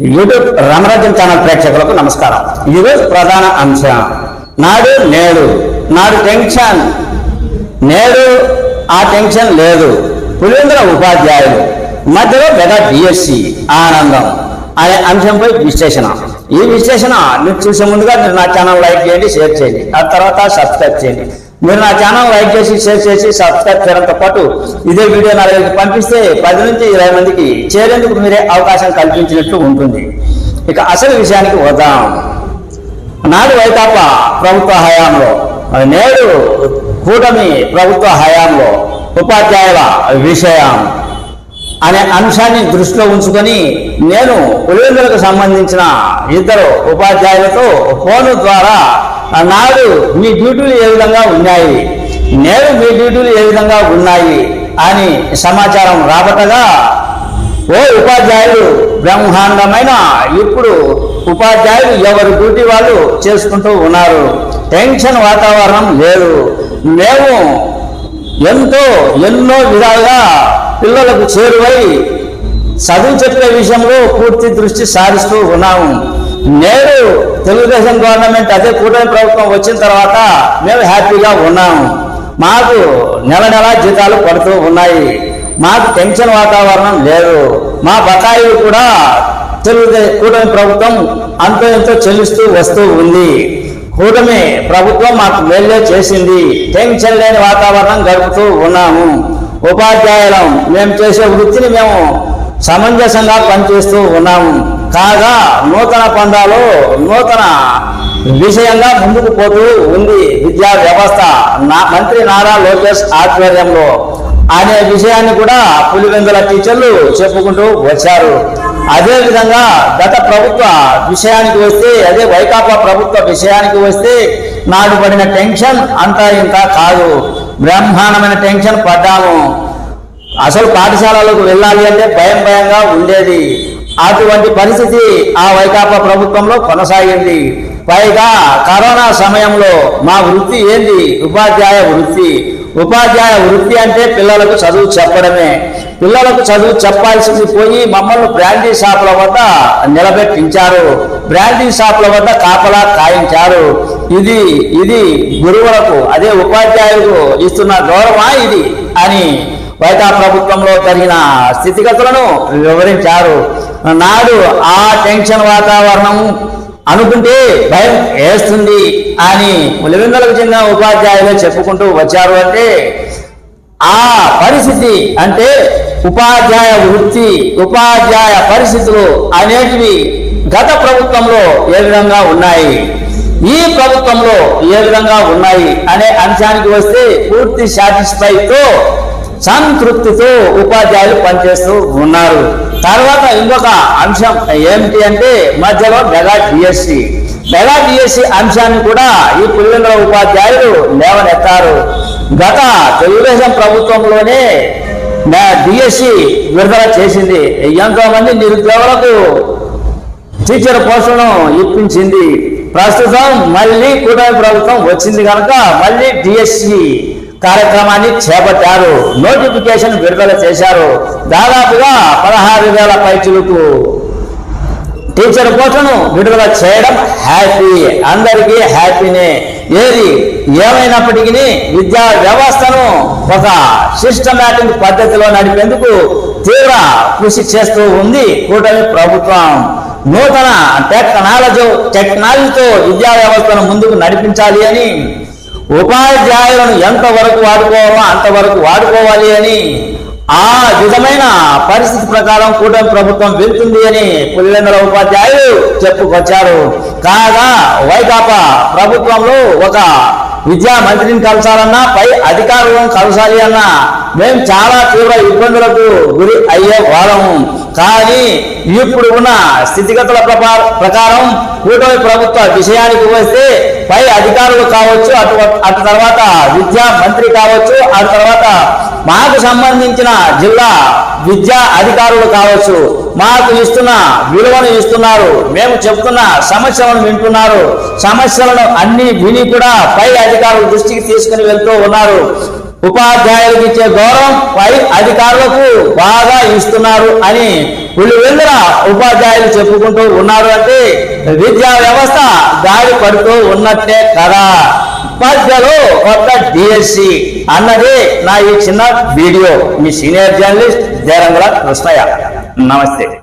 YouTube రామరాజ్యం channel ప్రేక్షకులకు నమస్కారం. ఈరోజు ప్రధాన అంశం. నాడు నేడు. నాడు టెన్షన్. నేడు ఆ టెన్షన్ లేదు. పులివేంద్ర ఉపాధ్యాయులు. మధ్యలో పెద్ద డిఎస్సి ఆనందం. అనే అంశంపై విశ్లేషణ. ఈ విశ్లేషణ మీరు చూసే ముందుగా మీరు నా ఛానల్ లైక్ చేయండి షేర్ చేయండి. ఆ తర్వాత సబ్స్క్రైబ్ చేయండి. మీరు నా ఛానల్ లైక్ చేసి షేర్ చేసి సబ్స్క్రైబ్ చేయడంతో పాటు ఇదే వీడియో నలుగురికి పంపిస్తే పది నుంచి ఇరవై మందికి చేరేందుకు మీరే అవకాశం కల్పించినట్లు ఉంటుంది. ఇక అసలు విషయానికి వద్దాం. నాడు వైకాపా ప్రభుత్వ హయాంలో నేడు కూటమి ప్రభుత్వ హయాంలో ఉపాధ్యాయుల విషయం అనే అంశాన్ని దృష్టిలో ఉంచుకొని నేను పులివెందులకు సంబంధించిన ఇద్దరు ఉపాధ్యాయులతో ఫోను ద్వారా నాడు మీ డ్యూటీలు ఏ విధంగా ఉన్నాయి? నేడు మీ డ్యూటీలు ఏ విధంగా ఉన్నాయి? అని సమాచారం రాబట్టగా ఓ ఉపాధ్యాయులు బ్రహ్మాండమైన ఇప్పుడు ఉపాధ్యాయులు ఎవరి డ్యూటీ వాళ్ళు చేసుకుంటూ ఉన్నారు? టెన్షన్ వాతావరణం లేదు. మేము ఎంతో ఎన్నో విధాలుగా పిల్లలకు చేరువై చదువు చెప్పే విషయంలో పూర్తి దృష్టి సారిస్తూ ఉన్నాము. నేడు తెలుగుదేశం గవర్నమెంట్ అదే కూటమి ప్రభుత్వం వచ్చిన తర్వాత మేము హ్యాపీగా ఉన్నాము. మాకు నెల నెల జీతాలు పడుతూ ఉన్నాయి. మాకు టెన్షన్ వాతావరణం లేదు. మా బకాయిలు కూడా తెలుగుదేశం కూటమి ప్రభుత్వం అంతో ఎంతో చెల్లిస్తూ వస్తూ ఉంది. కూటమి ప్రభుత్వం మాకు మేలే చేసింది. టెన్షన్ లేని వాతావరణం గడుపుతూ ఉన్నాము. ఉపాధ్యాయులం మేము చేసే వృత్తిని మేము సమంజసంగా పనిచేస్తూ ఉన్నాము. కాగా నూతన పండాలు నూతన విషయంగా ముందుకు పోతూ ఉంది విద్యా వ్యవస్థ. నా మంత్రి నారా లోకేష్ ఆధ్వర్యంలో అనే విషయాన్ని కూడా పులివెందుల టీచర్లు చెప్పుకుంటూ వచ్చారు. అదేవిధంగా గత ప్రభుత్వ విషయానికి వస్తే అదే వైకాపా ప్రభుత్వ విషయానికి వస్తే నాడు పడిన టెన్షన్ అంతా ఇంత కాదు. బ్రహ్మాండమైన టెన్షన్ పడ్డాము. అసలు పాఠశాలలకు వెళ్ళాలి అంటే భయం భయంగా ఉండేది. అటువంటి పరిస్థితి ఆ వైకాపా ప్రభుత్వంలో కొనసాగింది. పైగా కరోనా సమయంలో మా వృత్తి ఏంది? ఉపాధ్యాయ వృత్తి. ఉపాధ్యాయ వృత్తి అంటే పిల్లలకు చదువు చెప్పడమే. పిల్లలకు చదువు చెప్పాల్సింది పోయి మమ్మల్ని బ్రాండీ షాపుల వద్ద నిలబెట్టించారు. బ్రాండీ షాపుల వద్ద కాపలా కాయించారు. ఇది ఇది గురువులకు అదే ఉపాధ్యాయులకు ఇస్తున్న గౌరవా ఇది? అని వైకా ప్రభుత్వంలో జరిగిన స్థితిగతులను వివరించారు. నాడు ఆ టెన్షన్ వాతావరణం అనుకుంటే భయం వేస్తుంది అని పులివెందులకు చెందిన ఉపాధ్యాయులు చెప్పుకుంటూ వచ్చారు అంటే ఆ పరిస్థితి అంటే ఉపాధ్యాయ వృత్తి ఉపాధ్యాయ పరిస్థితులు అనేటివి గత ప్రభుత్వంలో ఏ విధంగా ఉన్నాయి ఈ ప్రభుత్వంలో ఏ విధంగా ఉన్నాయి అనే అంశానికి వస్తే పూర్తి సాటిస్ఫైతో సంతృప్తితో ఉపాధ్యాయులు పనిచేస్తూ ఉన్నారు. తర్వాత ఇంకొక అంశం ఏమిటి అంటే మధ్యలో మెగా డిఎస్సి. మెగా డిఎస్సి అంశాన్ని కూడా ఈ పులివెందుల ఉపాధ్యాయులు లేవనెత్తారు. గత తెలుగుదేశం ప్రభుత్వంలోనే డిఎస్సి విడుదల చేసింది. ఎంతో మంది నిరుద్యోగులకు టీచర్ పోస్టులను ఇప్పించింది. ప్రస్తుతం మళ్ళీ కూటమి ప్రభుత్వం వచ్చింది కనుక మళ్ళీ డిఎస్సి కార్యక్రమాన్ని చేపట్టారు. నోటిఫికేషన్ విడుదల చేశారు. దాదాపుగా పదహారు వేల పైచులకు టీచర్ పోస్టును విడుదల చేయడం హ్యాపీ. అందరికీ హ్యాపీనే. ఏది ఏమైనప్పటికీ విద్యా వ్యవస్థను ఒక సిస్టమేటిక్ పద్ధతిలో నడిపేందుకు తీవ్ర కృషి చేస్తూ ఉంది కూటమి ప్రభుత్వం. నూతన టెక్నాలజీ టెక్నాలజీతో విద్యా వ్యవస్థను ముందుకు నడిపించాలి అని ఉపాధ్యాయులను ఎంతవరకు వాడుకోవాలో అంతవరకు వాడుకోవాలి అని ఆ విధమైన పరిస్థితి ప్రకారం కూటమి ప్రభుత్వం వెళ్తుంది అని పుల్లెందర ఉపాధ్యాయులు చెప్పుకొచ్చారు. కాగా వైకాపా ప్రభుత్వంలో ఒక విద్యా మంత్రిని కలసాలన్నా పై అధికారులను కలసాలి అన్నా మేము చాలా తీవ్ర ఇబ్బందులకు గురి అయ్యే వాళ్ళము కానీ ఇప్పుడు ఉన్న స్థితిగతుల ప్రకారం కూటమి ప్రభుత్వ విషయానికి వస్తే పై అధికారులు కావచ్చు అటు అటు తర్వాత విద్యా మంత్రి కావచ్చు అటు తర్వాత మాకు సంబంధించిన జిల్లా విద్యా అధికారులు కావచ్చు మాకు ఇస్తున్న విలువను ఇస్తున్నారు మేము చెప్తున్న సమస్యలను వింటున్నారు సమస్యలను అన్ని విని కూడా పై అధికారుల దృష్టికి తీసుకుని వెళ్తూ ఉన్నారు. ఉపాధ్యాయులకు ఇచ్చే గౌరవం పై అధికారులకు బాగా ఇస్తున్నారు అని పులివెందుల ఉపాధ్యాయులు చెప్పుకుంటూ ఉన్నారు అంటే విద్యా వ్యవస్థ గాడి పడుతూ ఉన్నట్టే కదా. ఉపాధ్యాయులు కొత్త డిఎస్సి అన్నది నా ఈ చిన్న వీడియో. మీ సీనియర్ జర్నలిస్ట్ దేరంగుల కృష్ణయ్య. నమస్తే.